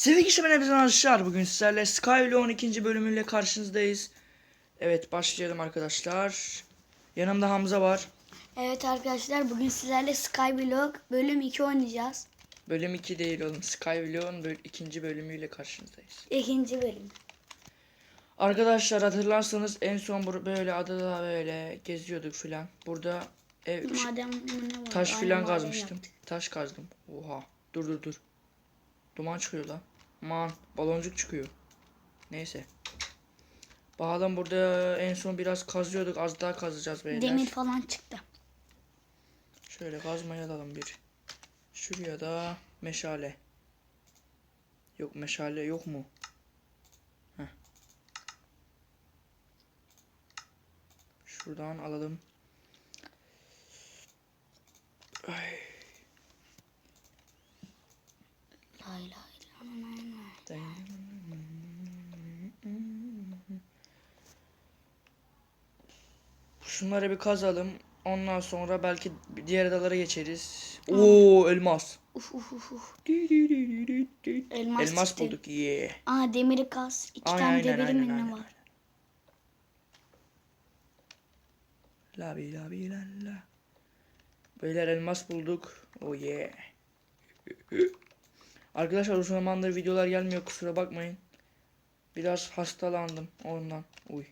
Sevgili kişi ben hepinize arkadaşlar. Bugün sizlerle Skyblock 12. bölümüyle karşınızdayız. Evet başlayalım arkadaşlar. Yanımda Hamza var. Evet arkadaşlar bugün sizlerle Skyblock bölüm 2 oynayacağız. Bölüm 2 değil oğlum. Skyblock'un böl ikinci bölümüyle karşınızdayız. İkinci bölüm. Arkadaşlar hatırlarsanız en son böyle adada böyle geziyorduk filan. Burada ev Madem ne var? taş Aynı filan kazmıştım. yaptık. Taş kazdım. Oha. Dur dur dur. Duman çıkıyor lan. Man baloncuk çıkıyor. Neyse. Bakalım burada en son biraz kazıyorduk. Az daha kazacağız beyler. Demir falan çıktı. Şöyle kazmayı alalım bir. Şuraya da meşale. Yok meşale yok mu? Heh. Şuradan alalım. Ay. Lay lay lay. Şunları bir kazalım. Ondan sonra belki diğer adalara geçeriz. Oo elmas. Uf uf uf uf. Elmas, Elmas, çıktı. bulduk. Yeah. Aa demiri kaz. İki Aynen, tane aynen, demiri aynen, aynen, var? La bi la bi la la. Beyler elmas bulduk. Oh yeah. Arkadaşlar uzun zamandır videolar gelmiyor kusura bakmayın. Biraz hastalandım ondan. Uy.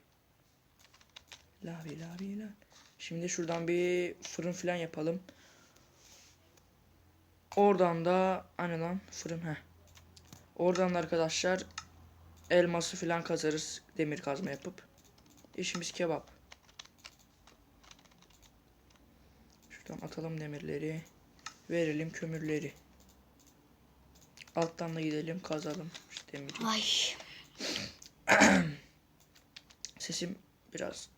La la la. Şimdi şuradan bir fırın filan yapalım. Oradan da hani lan fırın he. Oradan da arkadaşlar elması filan kazarız demir kazma yapıp. İşimiz kebap. Şuradan atalım demirleri. Verelim kömürleri. Alttan da gidelim kazalım işte demiri. Ay. Sesim biraz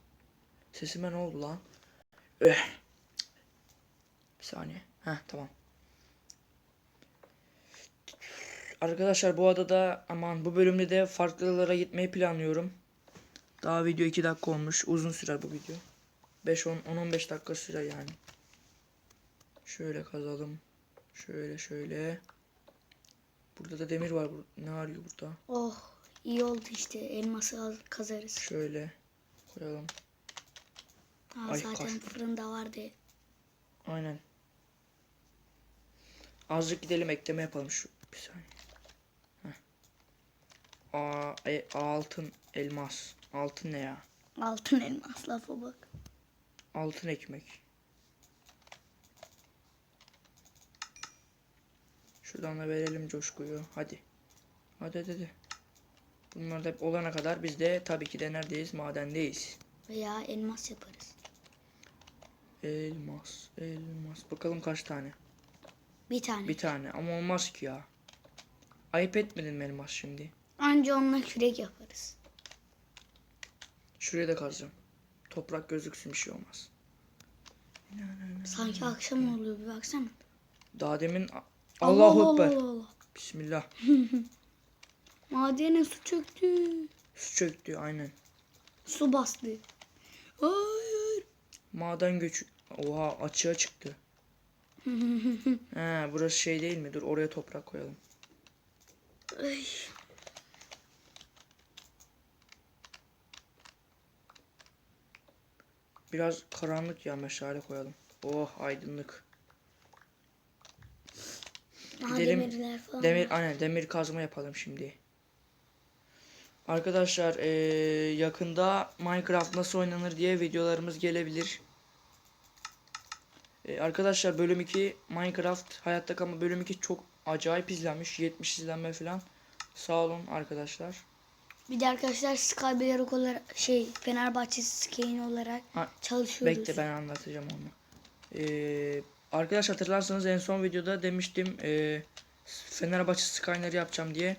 sesime ne oldu lan? Öh. Bir saniye. Heh tamam. Arkadaşlar bu adada aman bu bölümde de farklılara gitmeyi planlıyorum. Daha video 2 dakika olmuş. Uzun sürer bu video. 5 10 10 15 dakika sürer yani. Şöyle kazalım. Şöyle şöyle. Burada da demir var. Ne arıyor burada? Oh iyi oldu işte elması kazarız. Şöyle koyalım. Aa, Ay, zaten kaç- fırında vardı. Aynen. Azıcık gidelim ekleme yapalım şu bir saniye. Heh. Aa, e, altın elmas. Altın ne ya? Altın elmas lafa bak. Altın ekmek. Şuradan da verelim coşkuyu. Hadi. Hadi hadi hadi. Bunlar da hep olana kadar biz de tabii ki de neredeyiz? Madendeyiz. Veya elmas yaparız. Elmas, elmas. Bakalım kaç tane? Bir tane. Bir tane ama olmaz ki ya. Ayıp etmedin mi elmas şimdi? Anca onunla kürek yaparız. Şuraya da kazacağım. Toprak gözüksün bir şey olmaz. Sanki akşam oluyor bir baksana. Daha demin Allahu Allah Ekber. Allah Allah. Bismillah. Madene su çöktü. Su çöktü aynen. Su bastı. Hayır. Maden göçü. Oha açığa çıktı. He burası şey değil mi? Dur oraya toprak koyalım. Ay. Biraz karanlık ya meşale koyalım. Oh aydınlık. Aha, Gidelim. Demir aynen demir kazma yapalım şimdi. Arkadaşlar eee, yakında Minecraft nasıl oynanır diye videolarımız gelebilir. Eee, arkadaşlar bölüm 2 Minecraft hayatta kalma bölüm 2 çok acayip izlenmiş. 70 izlenme falan. Sağ olun arkadaşlar. Bir de arkadaşlar Skyblock olarak şey Fenerbahçe Skein olarak Ha, çalışıyoruz. Bekle ben anlatacağım onu. Ee, arkadaş hatırlarsanız en son videoda demiştim ee, Fenerbahçe Skyner yapacağım diye.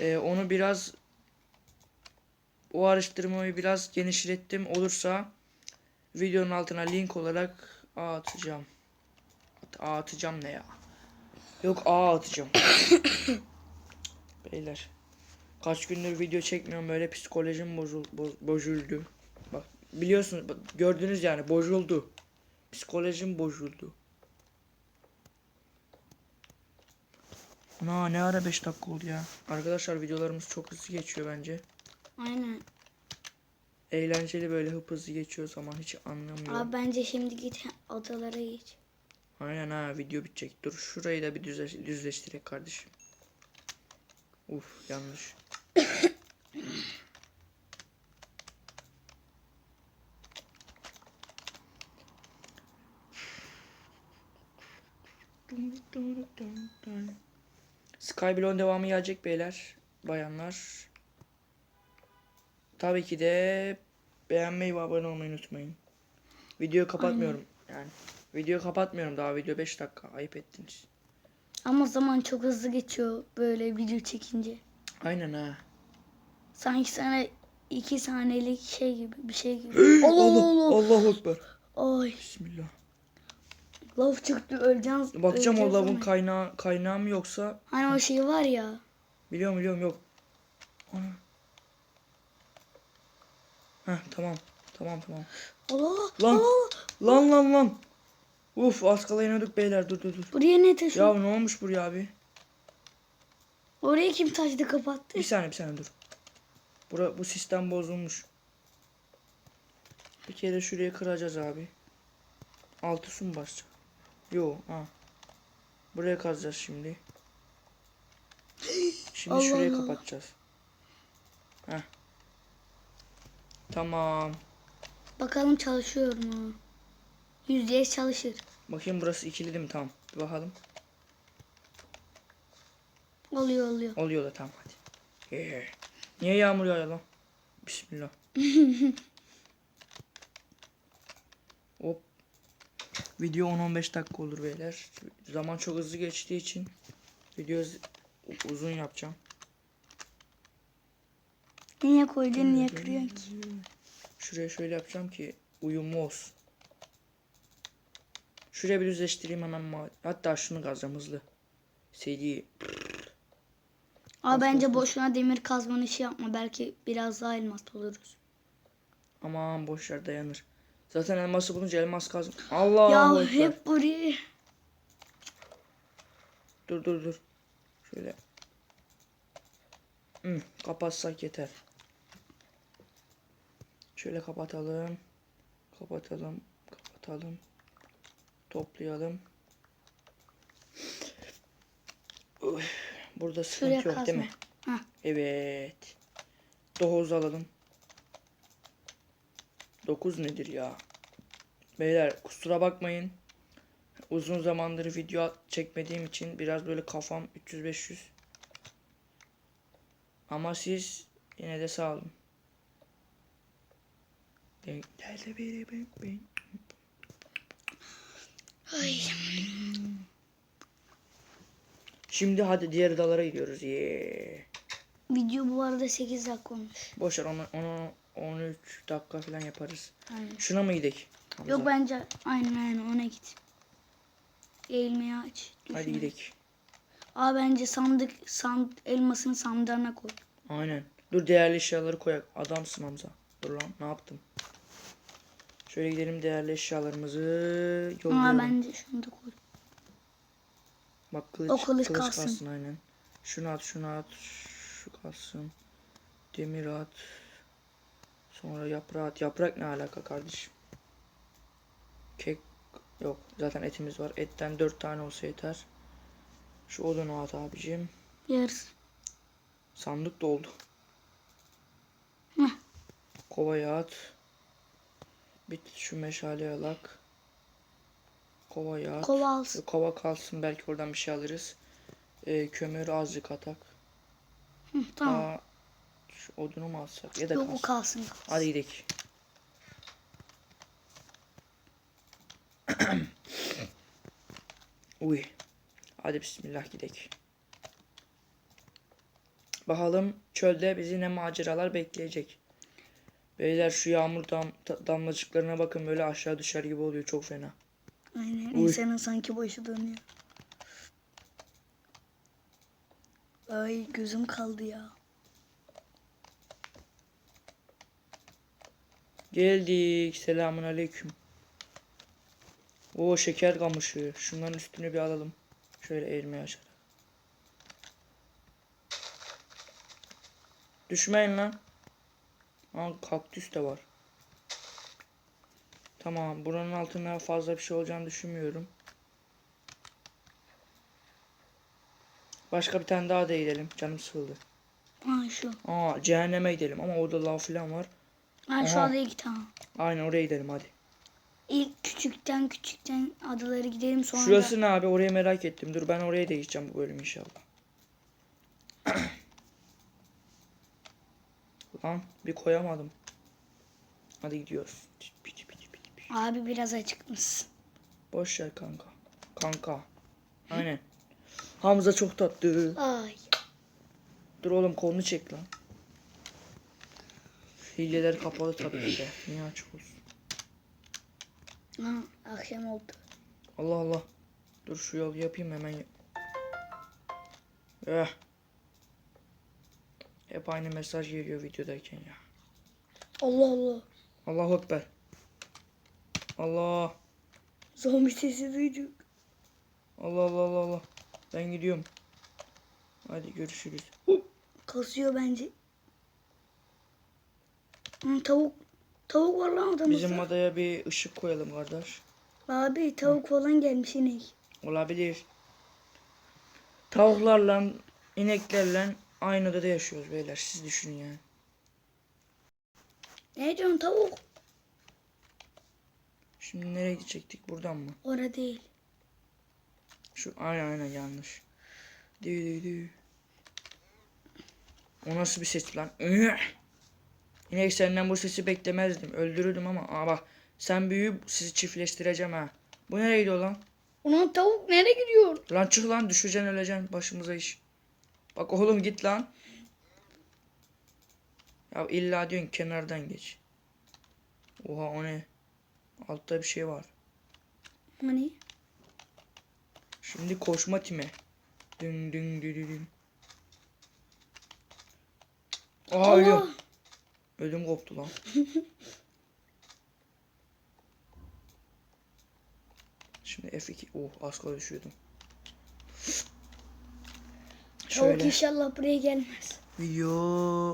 Ee, onu biraz o araştırmayı biraz genişlettim. Olursa videonun altına link olarak atacağım. At- atacağım ne ya? Yok A atacağım. Beyler. Kaç gündür video çekmiyorum böyle psikolojim bozul, boz- bozuldu. Bak biliyorsunuz bak, gördünüz yani bozuldu. Psikolojim bozuldu. Ana ne ara 5 dakika oldu ya. Arkadaşlar videolarımız çok hızlı geçiyor bence. Aynen. Eğlenceli böyle hıp hızlı geçiyor zaman hiç anlamıyorum. Abi bence şimdi git odalara geç. Aynen ha video bitecek. Dur şurayı da bir düzleş, düzleştirek kardeşim. Uf yanlış. Skyblock'un devamı gelecek beyler, bayanlar. Tabii ki de beğenmeyi ve abone olmayı unutmayın. Videoyu kapatmıyorum yani. Videoyu kapatmıyorum daha video 5 dakika. Ayıp ettiniz. Ama zaman çok hızlı geçiyor böyle video çekince. Aynen ha. Sanki sana iki saniyelik şey gibi bir şey gibi. Allah Allah. Allah Ekber. Ay. Bismillah. Lav çıktı öleceğiz. Bakacağım o öleceğiz lavın ama. kaynağı kaynağı mı yoksa Hani o şey var ya. biliyorum biliyorum yok. Ana. Heh tamam. Tamam tamam. Allah. Lan. Allah. Lan lan lan. Uf az kala iniyorduk beyler dur dur dur. Buraya ne taşıyor? Ya ne olmuş buraya abi? Orayı kim taşıdı kapattı? Bir saniye bir saniye dur. Bura, bu sistem bozulmuş. Bir kere şuraya kıracağız abi. Altı su mu basacak? Yo ha. Buraya kazacağız şimdi. Şimdi Allah şurayı Allah. kapatacağız. Heh. Tamam. Bakalım çalışıyor mu? Yüzde yüz çalışır. Bakayım burası ikili değil mi? Tamam. Bir bakalım. Oluyor oluyor. Oluyor da tamam hadi. Ee, Niye yağmur yağıyor lan? Bismillah. Hop. Video 10-15 dakika olur beyler. Zaman çok hızlı geçtiği için video uz- uzun yapacağım. Niye koydun niye kırıyorsun ki? Şuraya şöyle yapacağım ki uyumlu olsun. Şuraya bir düzleştireyim hemen. Hatta şunu kazacağım hızlı. Seri. Ama bence boşuna demir kazmanın işi yapma. Belki biraz daha elmas buluruz. Aman boşver dayanır. Zaten elması bulunca elmas kaz. Allah ya Ekber. hep buraya. Dur dur dur. Şöyle. Hı, kapatsak yeter. Şöyle kapatalım. Kapatalım. Kapatalım. Toplayalım. Burada sıkıntı Şuraya yok değil mi? kazma. Hah. Evet. 9 alalım. 9 nedir ya? Beyler kusura bakmayın. Uzun zamandır video çekmediğim için biraz böyle kafam 300-500. Ama siz yine de sağ olun. Geldi biri ben ben. Ay. Şimdi hadi diğer dalara gidiyoruz. Yee. Video bu arada 8 dakika olmuş. Boş ver onu, onu 13 dakika falan yaparız. Aynen. Şuna mı gidelim? Yok bence aynen aynen ona git. Eğilmeyi aç. Hadi Düşün. Aa bence sandık sand elmasını sandığına koy. Aynen. Dur değerli eşyaları koyak. Adamsın Hamza. Dur lan ne yaptım? Şöyle gidelim değerli eşyalarımızı Aa yollayalım. bence şunu da koy. Bak kılıç, O kılıç kılıç kalsın. kalsın. aynen. Şunu at şunu at. Şu kalsın. Demir at. Sonra yaprağı at. Yaprak ne alaka kardeşim? Kek yok. Zaten etimiz var. Etten dört tane olsa yeter. Şu odunu at abicim. Yarısı. Sandık doldu. Heh. Kovaya at. Bit şu meşale alak. Kovaya at. Kova alsın. Kova kalsın belki oradan bir şey alırız. Ee, kömür azıcık atak. Hı, tamam. Aa, şu odunu mu alsak ya da Yok kalsın. kalsın. kalsın. Hadi gidelim. Uy. Hadi bismillah gidelim. Bakalım çölde bizi ne maceralar bekleyecek. Beyler şu yağmur dam, damlacıklarına bakın böyle aşağı düşer gibi oluyor çok fena. Aynen Uy. insanın sanki başı dönüyor. Ay gözüm kaldı ya. Geldik. Selamun aleyküm. O şeker kamışı. Şunların üstünü bir alalım. Şöyle eğilmeye aşağı. Düşmeyin lan. Aa, kaktüs de var. Tamam buranın altına fazla bir şey olacağını düşünmüyorum. Başka bir tane daha da. Canım sıkıldı. Ha şu. Aa cehenneme gidelim ama orada lav falan var. Ha şu anda iki tane. Aynen oraya gidelim hadi. İlk küçükten küçükten adaları gidelim sonra Şurası ne abi? Orayı merak ettim. Dur ben oraya da gideceğim bu bölüm inşallah. Lan bir koyamadım. Hadi gidiyoruz. Abi biraz acıkmışsın. Boş ver kanka. Kanka. Aynen. Hamza çok tatlı. Ay. Dur oğlum kolunu çek lan. Hileler kapalı tabii ki de. Niye açık olsun? Ha, akşam oldu. Allah Allah. Dur şu yolu yapayım hemen. Eh. Hep aynı mesaj geliyor videodayken ya. Allah Allah. Allahu Ekber. Allah. Zombi sesi duyduk. Allah Allah Allah Allah. Ben gidiyorum. Hadi görüşürüz. Kasıyor bence. Hı, tavuk. Tavuk var lan adamızda. Bizim adaya bir ışık koyalım kardeş. Abi tavuk falan gelmiş inek. Olabilir. Tavuklarla, ineklerle aynı odada yaşıyoruz beyler. Siz düşünün yani. Ne diyorsun tavuk? Şimdi nereye gidecektik? Buradan mı? Ora değil. Şu aynen aynen yanlış. Dü dü dü. O nasıl bir ses lan? Yine senden bu sesi beklemezdim. Öldürürdüm ama aa bak sen büyüyüp sizi çiftleştireceğim ha. Bu nereye gidiyor lan? Ulan tavuk nereye gidiyor? Lan çık lan düşeceksin öleceksin başımıza iş. Bak oğlum git lan. Ya illa diyorsun kenardan geç. Oha o ne? Altta bir şey var. Hani? Şimdi koşma time. Dün dün dün dün. Aa ölüyorum. Ödüm koptu lan. Şimdi F2. Oh az kala düşüyordum. Şöyle inşallah buraya gelmez. video